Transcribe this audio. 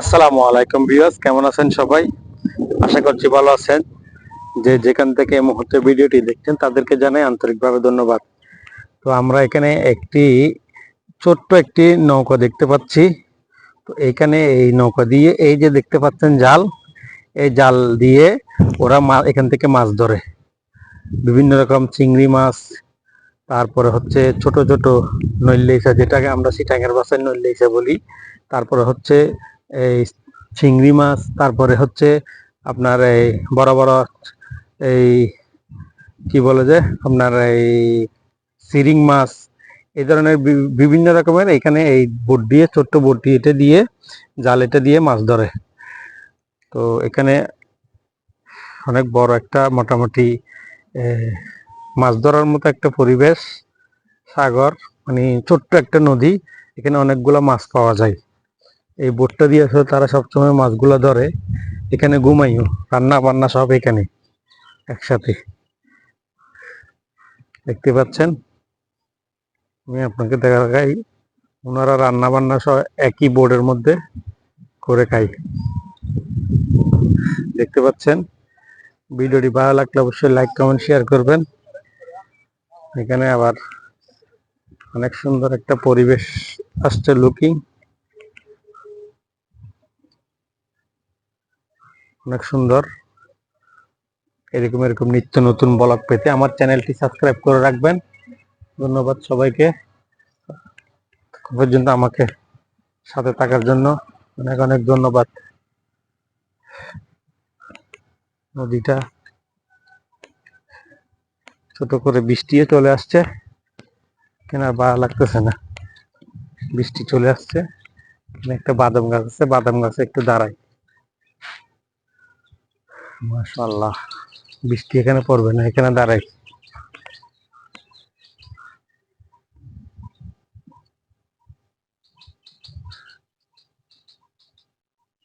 আসসালামু আলাইকুম ভিউয়ার্স, কেমন আছেন সবাই? আশা করছি ভালো আছেন। যে যেখান থেকে এই মুহূর্তে ভিডিওটি দেখছেন, তাদেরকে জানাই আন্তরিকভাবে ধন্যবাদ। তো আমরা এখানে একটি ছোট্ট একটি নৌকা দেখতে পাচ্ছি। তো এখানে এই নৌকা দিয়ে, এই যে দেখতে পাচ্ছেন জাল, এই জাল দিয়ে ওরা এখান থেকে মাছ ধরে। বিভিন্ন রকম চিংড়ি মাছ, তারপরে হচ্ছে ছোট ছোট নৈল্লেইসা যেটাকে আমরা সিটাঙ্গের ভাষায় নৈল্লেইসা বলি। তারপরে হচ্ছে এই চিংড়ি মাছ, তারপরে হচ্ছে আপনার এই বড় বড় এই কি বলে যে, আপনার এই সিরিং মাছ, এই ধরনের বিভিন্ন রকমের এখানে এই বোট দিয়ে, ছোট্ট বোট এটা দিয়ে, জাল এটা দিয়ে মাছ ধরে। তো এখানে অনেক বড় একটা মোটামুটি মাছ ধরার মতো একটা পরিবেশ, সাগর মানে ছোট্ট একটা নদী, এখানে অনেকগুলো মাছ পাওয়া যায়। এই বোটটা দিয়ে আসলে তারা সবসময় মাছগুলো ধরে, এখানে ঘুমাইও, রান্না বান্না সব এখানে, একসাথে। দেখতে পাচ্ছেন? আমি আপনাকে দেখা দেখাই ওনারা রান্না বান্না সব একই বোর্ডের মধ্যে করে খাই। দেখতে পাচ্ছেন? ভিডিওটি ভালো লাগলে অবশ্যই লাইক, কমেন্ট, শেয়ার করবেন। এখানে আবার অনেক সুন্দর একটা পরিবেশ আসছে লুকিং অনেক সুন্দর। এরকম এরকম নিত্য নতুন ব্লগ পেতে আমার চ্যানেলটি সাবস্ক্রাইব করে রাখবেন। ধন্যবাদ সবাইকে। পর্যন্ত আমাকে সাথে থাকার জন্য অনেক অনেক ধন্যবাদ। নদীটা ছোট করে বৃষ্টিও চলে আসছে। কেন আর ভালো লাগতেছে না। বৃষ্টি চলে আসছে। একটা বাদাম গাছ আছে, বাদাম গাছে একটু দাঁড়াই। মাশাআল্লাহ। বৃষ্টি এখানে পড়বে না এখানে দাঁড়াই।